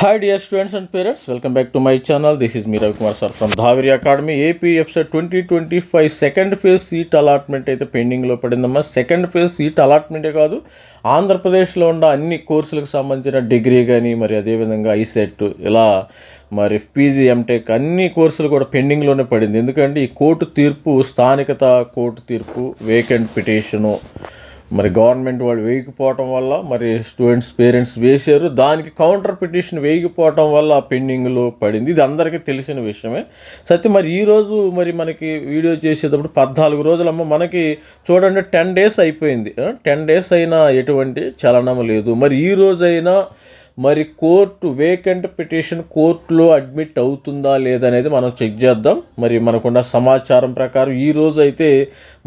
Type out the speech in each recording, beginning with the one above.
Hi dear students and parents welcome back to my channel this is me Ravikumar sir from Dhaviri academy AP EAPCET twenty twenty five second phase seat allotment అయితే పెండింగ్లో పడిందమ్మా. Second phase seat అలాట్మెంటే కాదు. ఆంధ్రప్రదేశ్లో ఉన్న అన్ని కోర్సులకు సంబంధించిన డిగ్రీ కానీ మరి అదేవిధంగా ఐసెట్ ఇలా మరి పీజీ ఎంటెక్ అన్ని కోర్సులు కూడా పెండింగ్లోనే పడింది. ఎందుకంటే ఈ కోర్టు తీర్పు స్థానికత కోర్టు తీర్పు వేకెంట్ పిటిషను మరి గవర్నమెంట్ వాళ్ళు వేయకపోవటం వల్ల మరి స్టూడెంట్స్ పేరెంట్స్ వేశారు. దానికి కౌంటర్ పిటిషన్ వేయకపోవటం వల్ల పెండింగ్లో పడింది. ఇది అందరికీ తెలిసిన విషయమే. సత్యం మరి ఈరోజు మరి మనకి వీడియో చేసేటప్పుడు పద్నాలుగు రోజులమ్మ మనకి చూడండి టెన్ డేస్ అయిపోయింది. టెన్ డేస్ అయినా ఎటువంటి చలనం లేదు. మరి ఈ రోజైనా మరి కోర్టు వేకెంట్ పిటిషన్ కోర్టులో అడ్మిట్ అవుతుందా లేదనేది మనం చెక్ చేద్దాం. మరి మనకున్న సమాచారం ప్రకారం ఈరోజు అయితే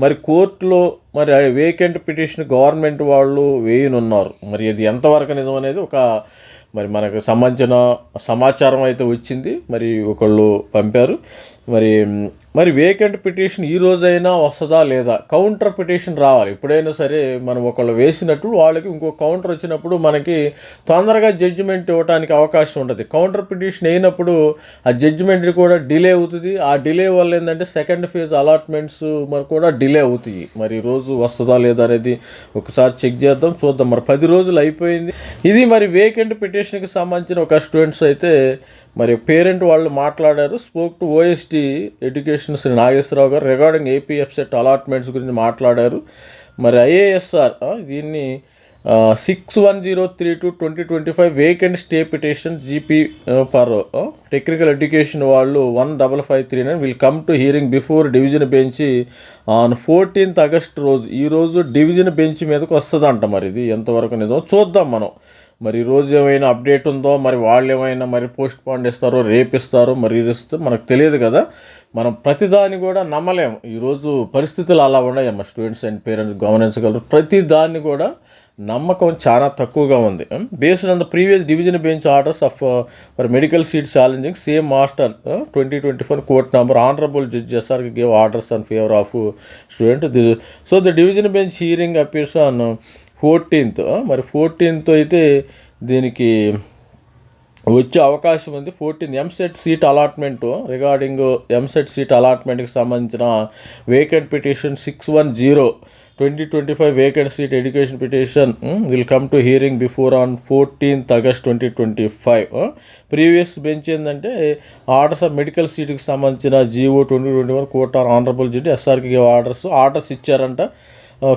మరి కోర్టులో మరి వేకెంట్ పిటిషన్ గవర్నమెంట్ వాళ్ళు వేయనున్నారు. మరి ఇది ఎంతవరకు నిజం అనేది ఒక మరి మనకు సంబంధించిన సమాచారం అయితే వచ్చింది. మరి ఒకళ్ళు పంపారు. మరి మరి వేకెంట్ పిటిషన్ ఈ రోజైనా వస్తుందా లేదా? కౌంటర్ పిటిషన్ రావాలి. ఎప్పుడైనా సరే మనం ఒకళ్ళు వేసినట్టు వాళ్ళకి ఇంకో కౌంటర్ వచ్చినప్పుడు మనకి తొందరగా జడ్జిమెంట్ ఇవ్వడానికి అవకాశం ఉంటుంది. కౌంటర్ పిటిషన్ అయినప్పుడు ఆ జడ్జిమెంట్ కూడా డిలే అవుతుంది. ఆ డిలే వల్ల ఏంటంటే సెకండ్ ఫేజ్ అలాట్మెంట్స్ మరి కూడా డిలే అవుతాయి. మరి రోజు వస్తుందా లేదా అనేది ఒకసారి చెక్ చేద్దాం. చూద్దాం. మరి పది రోజులు అయిపోయింది. ఇది మరి వేకెంట్ పిటిషన్కి సంబంధించిన ఒక స్టూడెంట్స్ అయితే మరి పేరెంట్ వాళ్ళు మాట్లాడారు spoke to OST education Shri Nageswararao గారు రిగార్డింగ్ ఏపీఎఫ్సెట్ అలాట్మెంట్స్ గురించి మాట్లాడారు. మరి ఐఏఎస్ఆర్ దీన్ని six one zero three two twenty twenty five vacant stay petition GP for technical education వాళ్ళు one double five three nine will come to hearing before division bench on fourteenth August రోజు. ఈరోజు division bench మీదకి వస్తుందంట మరి ఇది. ఎంతవరకు నిజం చూద్దాం మనం. మరి రోజు ఏమైనా అప్డేట్ ఉందో మరి వాళ్ళు ఏమైనా మరి పోస్ట్ పాండ్ ఇస్తారో రేపు ఇస్తారో మరి ఇది ఇస్తే మనకు తెలియదు కదా. మనం ప్రతిదాన్ని కూడా నమ్మలేము. ఈరోజు పరిస్థితులు అలా ఉన్నాయి మా స్టూడెంట్స్ అండ్ పేరెంట్స్ గమనించగలరు. ప్రతి దాన్ని కూడా నమ్మకం చాలా తక్కువగా ఉంది. Based on the previous division bench orders of for medical seat challenging same master twenty twenty four court number honourable judge SR give orders on favour of student this so the division bench hearing appears on fourteenth. మరి fourteenth అయితే దీనికి వచ్చే అవకాశం ఉంది. Fourteen EAMCET seat allotment regarding EAMCET seat అలాట్మెంట్కి సంబంధించిన vacant petition six one zero. Twenty twenty five vacant seat education petition will come to hearing before on fourteenth August twenty twenty five. Previous bench ఏంటంటే orders of medical సీట్కి సంబంధించిన GO twenty twenty one quota honourable judge ఎస్ఆర్కి orders orders ఇచ్చారంట.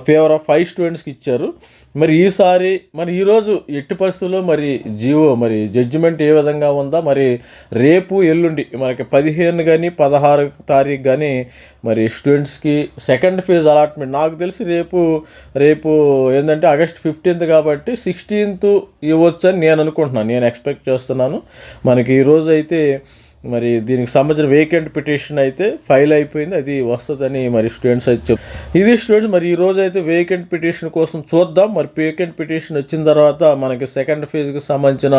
Favour of five స్టూడెంట్స్కి ఇచ్చారు. మరి ఈసారి మరి ఈరోజు ఎట్టి పరిస్థితుల్లో మరి జియో మరి జడ్జిమెంట్ ఏ విధంగా ఉందా? మరి రేపు ఎల్లుండి మనకి పదిహేను కానీ పదహారు తారీఖు కానీ మరి స్టూడెంట్స్కి సెకండ్ ఫేజ్ అలాట్మెంట్ నాకు తెలిసి రేపు రేపు ఏంటంటే ఆగస్ట్ ఫిఫ్టీన్త్ కాబట్టి సిక్స్టీన్త్ ఇవ్వచ్చు అని నేను అనుకుంటున్నాను. నేను ఎక్స్పెక్ట్ చేస్తున్నాను. మనకి ఈరోజు అయితే మరి దీనికి సంబంధించిన వేకెంట్ పిటిషన్ అయితే ఫైల్ అయిపోయింది. అది వస్తుందని మరి స్టూడెంట్స్ అయితే చెప్ ఇది స్టూడెంట్స్ మరి ఈ రోజు అయితే వేకెంట్ పిటిషన్ కోసం చూద్దాం. మరి వేకెంట్ పిటిషన్ వచ్చిన తర్వాత మనకి సెకండ్ ఫేజ్కి సంబంధించిన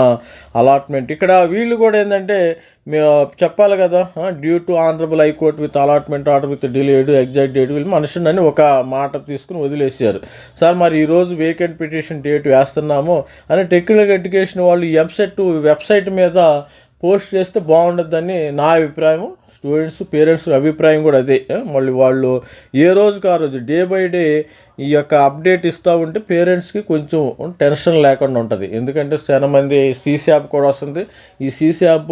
అలాట్మెంట్ ఇక్కడ వీళ్ళు కూడా ఏంటంటే మేము చెప్పాలి కదా due to honourable high court with allotment order with delayed exact date వీళ్ళు మనుషుని అని ఒక మాట తీసుకుని వదిలేసారు సార్ మరి ఈరోజు వేకెంట్ పిటిషన్ డేట్ వేస్తున్నాము అని టెక్నికల్ ఎడ్యుకేషన్ వాళ్ళు ఎంసెట్ వెబ్సైట్ మీద పోస్ట్ చేస్తే బాగుండద్దని నా అభిప్రాయం స్టూడెంట్స్ పేరెంట్స్ అభిప్రాయం కూడా అదే. మళ్ళీ వాళ్ళు ఏ రోజుకి ఆ రోజు డే బై డే ఈ యొక్క అప్డేట్ ఇస్తూ ఉంటే పేరెంట్స్కి కొంచెం టెన్షన్ లేకుండా ఉంటుంది. ఎందుకంటే చాలా మంది సీసీ యాప్ కూడా వస్తుంది. ఈ సీసీ యాప్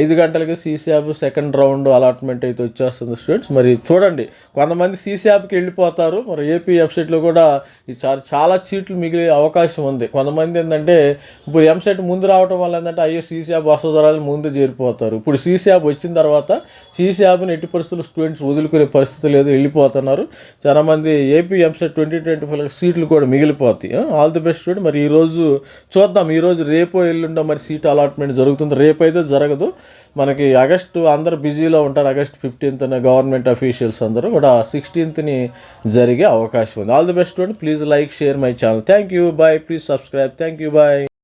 ఐదు గంటలకి CC app second round allotment అయితే వచ్చేస్తుంది స్టూడెంట్స్ మరి చూడండి కొంతమంది సీసీ యాప్కి వెళ్ళిపోతారు. మరి ఏపీ వెబ్సైట్లో కూడా ఈ చాలా చాలా సీట్లు మిగిలే అవకాశం ఉంది. కొంతమంది ఏంటంటే ఇప్పుడు ఎంసెట్ ముందు రావడం వల్ల ఏంటంటే అయ్యో సీసీ యాప్ వస్తుందో ముందు చేరిపోతారు. ఇప్పుడు సీసీ యాప్ వచ్చిన తర్వాత సీసీ యాప్ని ఎట్టి పరిస్థితులు స్టూడెంట్స్ వదులుకునే పరిస్థితి లేదు వెళ్ళిపోతున్నారు. చాలామంది AP EAMCET twenty twenty five సీట్లు కూడా మిగిలిపోతాయి. ఆల్ ది బెస్ట్ స్టూడెంట్ మరి ఈరోజు చూద్దాం. ఈరోజు రేపో ఎల్లుండో మరి సీట్ అలాట్మెంట్ జరుగుతుంది. రేపు అయితే జరగదు. మనకి ఆగస్టు అందరు బిజీలో ఉంటారు. ఆగస్ట్ ఫిఫ్టీన్త్ గవర్నమెంట్ అఫీషియల్స్ అందరూ కూడా సిక్స్టీన్త్ని జరిగే అవకాశం ఉంది. ఆల్ ది బెస్ట్ చూడండి. Please like share my channel thank you bye please subscribe thank you bye